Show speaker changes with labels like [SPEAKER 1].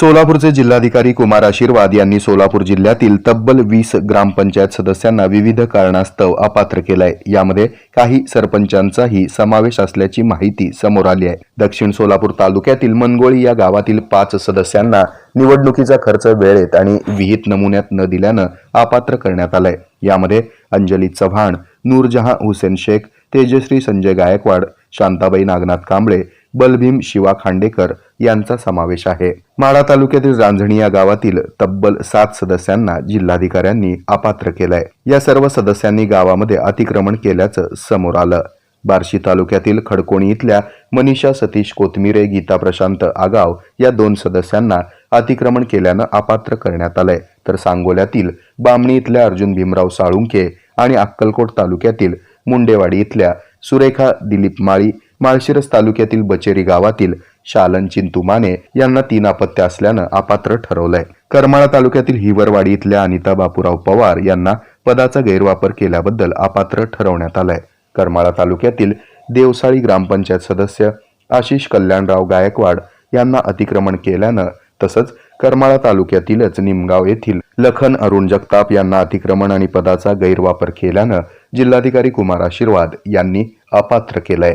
[SPEAKER 1] सोलापूरचे जिल्हाधिकारी कुमार आशीर्वाद यांनी सोलापूर जिल्ह्यातील तब्बल वीस ग्रामपंचायत सदस्यांना विविध कारणास्तव अपात्र केलंय. यामध्ये काही सरपंचांचाही समावेश असल्याची माहिती समोर आली आहे. दक्षिण सोलापूर तालुक्यातील मनगोळी या गावातील पाच सदस्यांना निवडणुकीचा खर्च वेळेत आणि विहित नमुन्यात न दिल्यानं अपात्र करण्यात आलंय. यामध्ये अंजली चव्हाण नूरजहां हुसेन शेख तेजश्री संजय गायकवाड शांताबाई नागनाथ कांबळे बलभीम शिवा खांडेकर यांचा समावेश आहे. माढा तालुक्यातील रांजणी या गावातील तब्बल सात सदस्यांना जिल्हाधिकाऱ्यांनी अपात्र केलंय. या सर्व सदस्यांनी गावामध्ये अतिक्रमण केल्याचं समोर आलं. बार्शी तालुक्यातील खडकोणी इथल्या मनीषा सतीश कोथमिरे गीता प्रशांत आगाव या दोन सदस्यांना अतिक्रमण केल्यानं अपात्र करण्यात आलंय. तर सांगोल्यातील बामणी इथल्या अर्जुन भीमराव साळुंके आणि अक्कलकोट तालुक्यातील मुंडेवाडी इथल्या सुरेखा दिलीप माळी माळशिरस तालुक्यातील बचेरी गावातील शालन चिंतू माने यांना तीन अपत्य असल्यानं अपात्र ठरवलंय. करमाळा तालुक्यातील हिवरवाडी इथल्या अनिता बापूराव पवार यांना पदाचा गैरवापर केल्याबद्दल अपात्र ठरवण्यात आलंय. करमाळा तालुक्यातील देवसाळी ग्रामपंचायत सदस्य आशिष कल्याणराव गायकवाड यांना अतिक्रमण केल्यानं तसंच करमाळा तालुक्यातीलच निमगाव येथील लखन अरुण जगताप यांना अतिक्रमण आणि पदाचा गैरवापर केल्यानं जिल्हाधिकारी कुमार आशीर्वाद यांनी अपात्र केलंय.